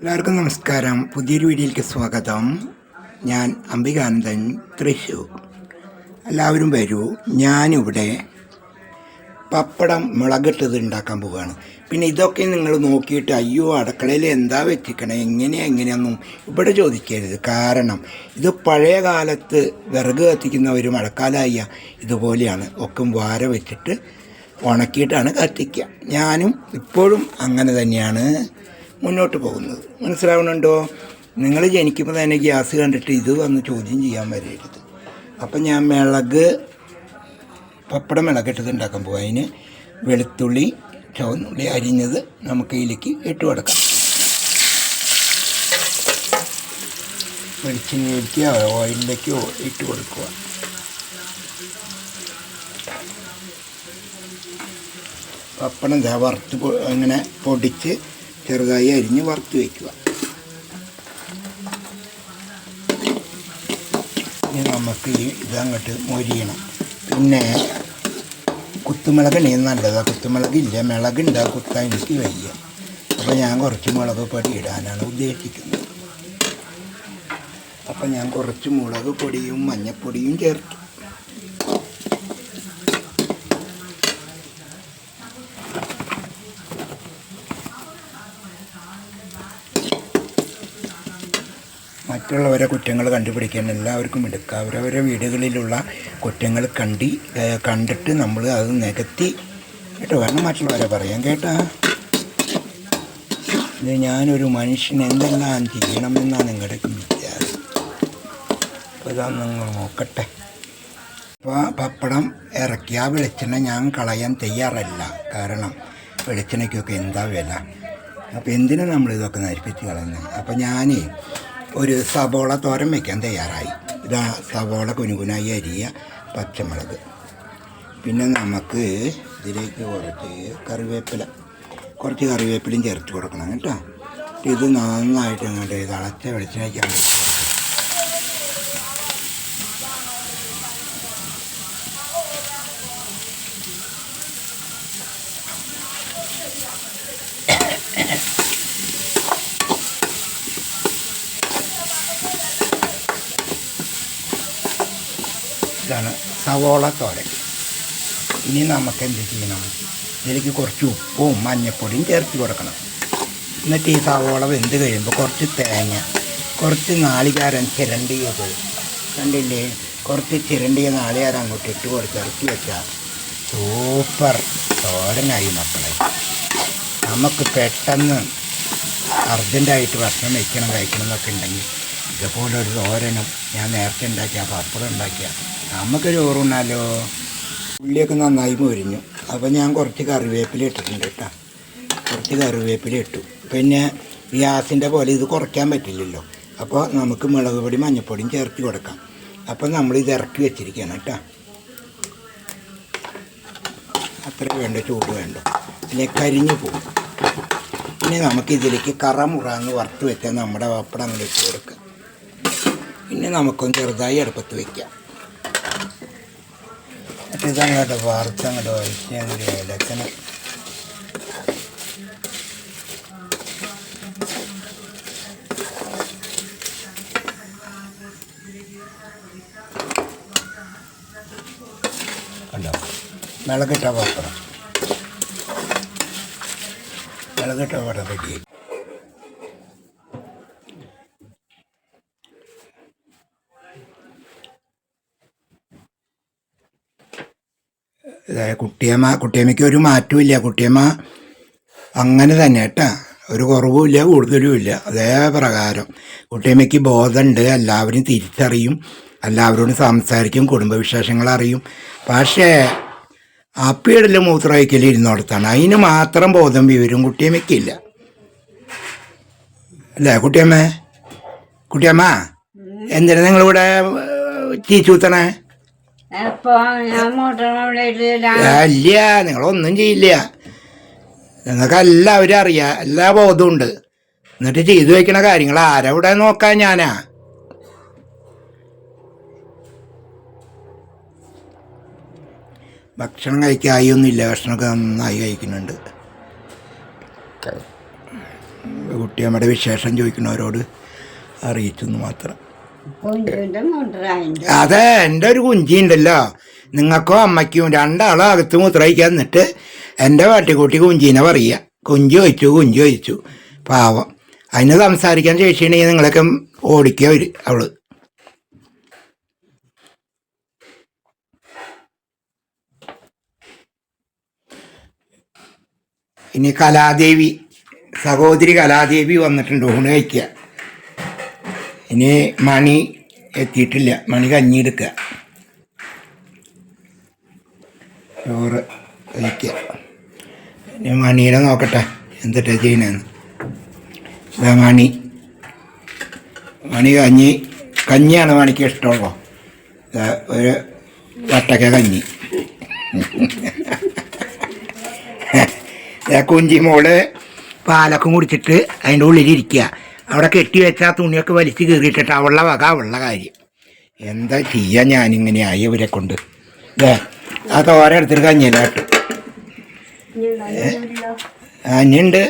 എല്ലാവർക്കും നമസ്കാരം. പുതിയൊരു വീഡിയോയിലേക്ക് സ്വാഗതം. ഞാൻ അംബികാനന്ദൻ തൃശൂർ എല്ലാവരും വരൂ. ഞാനിവിടെ പപ്പടം മുളകിട്ടത് ഉണ്ടാക്കാൻ പോവുകയാണ്. പിന്നെ ഇതൊക്കെ നിങ്ങൾ നോക്കിയിട്ട് അയ്യോ അടുക്കളയിൽ എന്താ വെച്ചിക്കണേ എങ്ങനെയാ എങ്ങനെയൊന്നും ഇവിടെ ചോദിക്കരുത്. കാരണം ഇത് പഴയ കാലത്ത് വിറക് കത്തിക്കുന്ന ഒരു മഴക്കാലായ ഇതുപോലെയാണ്. ഒക്കെ വാര വെച്ചിട്ട് ഉണക്കിയിട്ടാണ് കത്തിക്കുക. ഞാനും ഇപ്പോഴും അങ്ങനെ തന്നെയാണ്. മുന്നോട്ട് പോകുന്നത്. മനസ്സിലാവുന്നുണ്ടോ? നിങ്ങൾ ജനിക്കുമ്പോൾ തന്നെ ഗ്യാസ് കണ്ടിട്ട് ഇത് വന്ന് ചോദ്യം ചെയ്യാൻ വരരുത്. അപ്പം ഞാൻ മിളക് പപ്പടം മിളകിട്ടത് ഉണ്ടാക്കാൻ പോകും അതിന് വെളുത്തുള്ളി ചുവന്നുള്ളി അരിഞ്ഞത് നമുക്ക് ഇതിലേക്ക് ഇട്ട് കൊടുക്കാം. വെളിച്ചെണ്ണയിലേക്കോ ഓയിലിലേക്കോ ഇട്ട് കൊടുക്കുക. പപ്പടം വറുത്ത് അങ്ങനെ പൊടിച്ച് ചെറുതായി അരിഞ്ഞ് വറുത്ത് വയ്ക്കുക ഇനി നമുക്ക് ഈ ഇതങ്ങോട്ട് മൊരിയണം. പിന്നെ കുത്തുമുളകാണ് നല്ലതാണ് കുത്തുമുളകില്ല മിളകുണ്ട് കുത്താൻ എനിക്ക് വയ്യ. അപ്പോൾ ഞാൻ കുറച്ച് മുളക് പൊടി ഇടാനാണ് ഉദ്ദേശിക്കുന്നത്. അപ്പോൾ ഞാൻ കുറച്ച് മുളക് പൊടിയും മഞ്ഞപ്പൊടിയും ചേർത്തു. മറ്റുള്ളവരെ കുറ്റങ്ങൾ കണ്ടുപിടിക്കാൻ എല്ലാവർക്കും എടുക്കുക. അവരവരുടെ വീടുകളിലുള്ള കുറ്റങ്ങൾ കണ്ടി കണ്ടിട്ട് നമ്മൾ അത് നികത്തി കേട്ടോ കാരണം മറ്റുള്ളവരെ പറയാം കേട്ടാ. ഇത് ഞാനൊരു മനുഷ്യൻ എന്തെല്ലാം ചെയ്യണമെന്നാണ് നിങ്ങളുടെ വിചാരം അപ്പോൾ നിങ്ങൾ നോക്കട്ടെ. അപ്പോൾ പപ്പടം ഇറക്കി ആ വെളിച്ചെണ്ണ ഞാൻ കളയാൻ തയ്യാറല്ല. കാരണം വെളിച്ചെണ്ണയ്ക്കൊക്കെ എന്താ വില? അപ്പോൾ എന്തിനാണ് നമ്മൾ ഇതൊക്കെ നരിപ്പിച്ച് കളയുന്നത്? അപ്പോൾ ഞാൻ ഒരു സവോള തോരൻ വയ്ക്കാൻ തയ്യാറായി. ഇതാ സവോള കുനുകുനായി അരിയ പച്ചമുളക്. പിന്നെ നമുക്ക് ഇതിലേക്ക് കുറച്ച് കറിവേപ്പില കുറച്ച് കറിവേപ്പിലയും ചേർത്ത് കൊടുക്കണം കേട്ടോ. ഇത് നന്നായിട്ട് അങ്ങോട്ട് തിളച്ച വെളിച്ചെണ്ണയ്ക്കാൻ ഇതാണ് സവോള തോരൻ. ഇനി നമുക്ക് എന്ത് ചെയ്യണം ഇതിലേക്ക് കുറച്ച് ഉപ്പും മഞ്ഞപ്പൊടിയും ചേർത്ത് കൊടുക്കണം. എന്നിട്ട് ഈ സവോള വെന്ത് കഴിയുമ്പോൾ കുറച്ച് തേങ്ങ കുറച്ച് നാളികാരൻ ചിരണ്ടിയത് കണ്ടില്ലേ? കുറച്ച് ചിരണ്ടിയ നാളികാരം അങ്ങോട്ട് ഇട്ട് കൊടുത്ത് ഇറക്കി വെച്ചാൽ സൂപ്പർ തോരനായി മക്കളെ. നമുക്ക് പെട്ടെന്ന് അർജന്റായിട്ട് ഭക്ഷണം വയ്ക്കണം കഴിക്കണം എന്നൊക്കെ ഉണ്ടെങ്കിൽ ഇതുപോലൊരു തോരനും ഞാൻ നേരത്തെ ഉണ്ടാക്കിയ പപ്പടം ഉണ്ടാക്കിയ നമുക്ക് ചോറുണ്ണാലോ ഉള്ളിയൊക്കെ നന്നായി മൊരിഞ്ഞു. അപ്പോൾ ഞാൻ കുറച്ച് കറിവേപ്പില ഇട്ടിട്ടുണ്ട് കേട്ടോ. കുറച്ച് കറിവേപ്പില ഇട്ടു. പിന്നെ ഗ്യാസിന്റെ പോലെ ഇത് കുറയ്ക്കാൻ പറ്റില്ലല്ലോ. അപ്പോൾ നമുക്ക് മുളക് പൊടി മഞ്ഞൾപ്പൊടിയും ചേർത്ത് കൊടുക്കാം. അപ്പോൾ നമ്മൾ ഇത് ഇറക്കി വെച്ചിരിക്കുകയാണ് കേട്ടോ. അത്ര വേണ്ട ചൂട് വേണ്ട. പിന്നെ കരിഞ്ഞു പോകും. പിന്നെ നമുക്ക് ഇതിലേക്ക് കറമുറ എന്ന് വറുത്ത് വെച്ചാൽ നമ്മുടെ പപ്പടം അങ്ങനെ ഇട്ട് കൊടുക്കുക പിന്നെ നമുക്കൊന്ന് ചെറുതായി അടുപ്പത്ത് വയ്ക്കാം ഇതങ്ങോട്ട് വറുത്ത് അങ്ങോട്ട് ഒഴിച്ച് അങ്ങോട്ട് ഇലക്കണം കണ്ടോ? മിളകിട്ട പാത്രം. മിളകിട്ട പപ്പടം റെഡി കുട്ടിയമ്മ കുട്ടിയമ്മയ്ക്ക് ഒരു മാറ്റവും കുട്ടിയമ്മ അങ്ങനെ തന്നെ കേട്ടാ. ഒരു കുറവുമില്ല കൂടുതലും ഇല്ല. അതേ പ്രകാരം. കുട്ടിയമ്മയ്ക്ക് ബോധമുണ്ട്. എല്ലാവരും തിരിച്ചറിയും. എല്ലാവരോടും സംസാരിക്കും. കുടുംബവിശേഷങ്ങൾ അറിയും. പക്ഷേ അപ്പിയിടലും മൂത്രമൊഴിക്കലും ഇരുന്നോടത്താണ്. അതിന് മാത്രം ബോധം വിവരം കുട്ടിയമ്മയ്ക്കില്ല അല്ലേ കുട്ടിയമ്മ? കുട്ടിയമ്മ എന്തിനാ നിങ്ങളിവിടെ ചീച്ചൂത്തണേ? ഇല്ല നിങ്ങളൊന്നും ചെയ്യില്ല. നിങ്ങൾക്ക് എല്ലാവരും അറിയാം എല്ലാ ബോധവും ഉണ്ട്. എന്നിട്ട് ചെയ്തു വെക്കണ കാര്യങ്ങൾ ആരവിടെ നോക്കാൻ ഞാനാ? ഭക്ഷണം കഴിക്കായി ഒന്നുമില്ല ഭക്ഷണമൊക്കെ നന്നായി കഴിക്കുന്നുണ്ട്. കുട്ടിയമ്മയുടെ വിശേഷം ചോദിക്കുന്നവരോട് അറിയിച്ചെന്ന് മാത്രം. അതെ എന്റെ ഒരു കുഞ്ചി ഉണ്ടല്ലോ നിങ്ങൾക്കോ അമ്മയ്ക്കും രണ്ടാളും അകത്ത് മൂത്രയിക്കാൻ നിന്നിട്ട് എന്റെ വാട്ടിക്കൂട്ടി കുഞ്ചീനെ പറയുക. കുഞ്ചു ചോദിച്ചു കുഞ്ചു ചോദിച്ചു. പാവം. അതിന് സംസാരിക്കാൻ ശേഷിയുണ്ടെങ്കിൽ നിങ്ങളൊക്കെ ഓടിക്കുക ഒരു അവൾ. ഇനി കലാദേവി സഹോദരി കലാദേവി വന്നിട്ടുണ്ട് ഊണ് കഴിക്കുക. ഇനി മണി എത്തിയിട്ടില്ല. മണി കഞ്ഞിയെടുക്കുക ചോറ് കഴിക്കുക ഇനി മണീനെ നോക്കട്ടെ. എന്തിട്ടാ ചെയ്യണെന്ന് ഇതാ മണി. മണി കഞ്ഞി കഞ്ഞിയാണ് മണിക്ക് ഇഷ്ടമുള്ളൂ? ഒരു വട്ടക്ക കഞ്ഞി. കുഞ്ചി മോൾ പാലൊക്കെ കുടിച്ചിട്ട് അതിന്റെ ഉള്ളിലിരിക്കുക അവിടെ കെട്ടി വെച്ച ആ തുണിയൊക്കെ വലിച്ച് കീറിയിട്ടിട്ട് അവളുടെ വക അവളുടെ കാര്യം. എന്താ ചെയ്യാൻ ഞാനിങ്ങനെ ആയി ഇവരെ കൊണ്ട്? ഏ ആ തോര എടുത്തിട്ട് കഞ്ഞിയിലാട്ട് അഞ്ഞുണ്ട്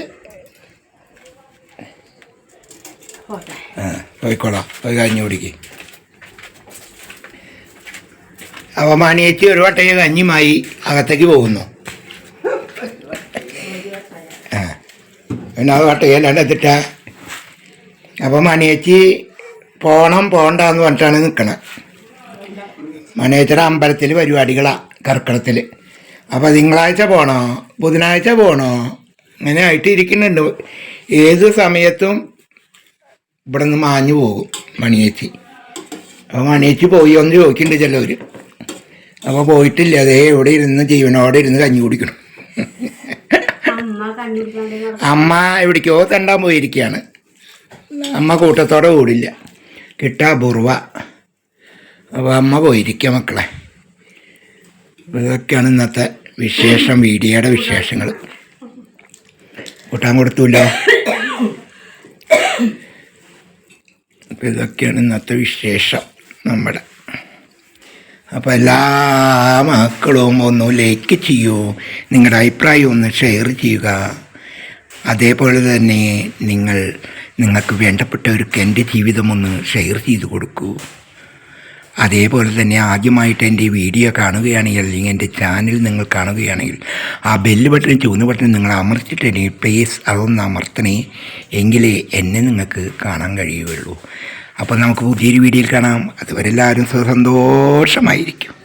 ആ പോയിക്കോളാം. പോയി കഞ്ഞി കുടിക്ക്. അവ മണിയേച്ചി ഒരു വട്ടയ്ക്ക് കഞ്ഞിമായി അകത്തേക്ക് പോകുന്നു. ആ. പിന്നെ അത് വട്ടയ്ക്കല്ലാണ്ട് എത്തിട്ടാ അപ്പോൾ മണിയേച്ചി പോണം പോണ്ടെന്ന് പറഞ്ഞിട്ടാണ് നിൽക്കണത് മണിയേച്ചിയുടെ അമ്പലത്തിൽ പരിപാടികളാണ് കർക്കിടത്തിൽ അപ്പോൾ തിങ്കളാഴ്ച പോണോ? ബുധനാഴ്ച പോണോ? അങ്ങനെ ആയിട്ട് ഇരിക്കുന്നുണ്ട് ഏത് സമയത്തും ഇവിടെ നിന്ന് മാഞ്ഞു പോകും മണിയേച്ചി. അപ്പോൾ മണിയേച്ചി പോയി ഒന്ന് ചോദിക്കുന്നുണ്ട് ചിലവർ അപ്പോൾ പോയിട്ടില്ല അതേ ഇവിടെ ഇരുന്ന് ജീവനോടെ ഇരുന്ന് കഞ്ഞി കുടിക്കണം. അമ്മ എവിടേക്കോ തണ്ടാൻ പോയിരിക്കുകയാണ്. അമ്മ കൂട്ടത്തോടെ ഓടില്ല. കിട്ടാ അപൂർവ അപ്പോൾ അമ്മ പോയിരിക്കുക മക്കളെ. ഇതൊക്കെയാണ് ഇന്നത്തെ വിശേഷം വീഡിയോയുടെ വിശേഷങ്ങൾ കൂട്ടാൻ കൊടുത്തല്ലോ? ഇതൊക്കെയാണ് ഇന്നത്തെ വിശേഷം നമ്മുടെ. അപ്പോൾ എല്ലാ മക്കളും ഒന്ന് ലൈക്ക് ചെയ്യൂ. നിങ്ങളുടെ അഭിപ്രായം ഒന്ന് ഷെയർ ചെയ്യുക. അതേപോലെ തന്നെ നിങ്ങൾ നിങ്ങൾക്ക് വേണ്ടപ്പെട്ടവർക്ക് എന്റെ ജീവിതമൊന്ന് ഷെയർ ചെയ്ത് കൊടുക്കൂ. അതേപോലെ തന്നെ ആദ്യമായിട്ട് എന്റെ വീഡിയോ കാണുകയാണെങ്കിൽ അല്ലെങ്കിൽ എന്റെ ചാനൽ നിങ്ങൾ കാണുകയാണെങ്കിൽ ആ ബെല്ല് ബട്ടൺ ചുവന്ന ബട്ടൺ നിങ്ങൾ അമർത്തിട്ട് പ്ലീസ് അതൊന്ന് അമർത്തണേ എങ്കിലേ എന്നെ നിങ്ങൾക്ക് കാണാൻ കഴിയുകയുള്ളൂ. അപ്പോൾ നമുക്ക് പുതിയൊരു വീഡിയോയിൽ കാണാം. അതുവരെ എല്ലാവരും സന്തോഷമായിരിക്കും.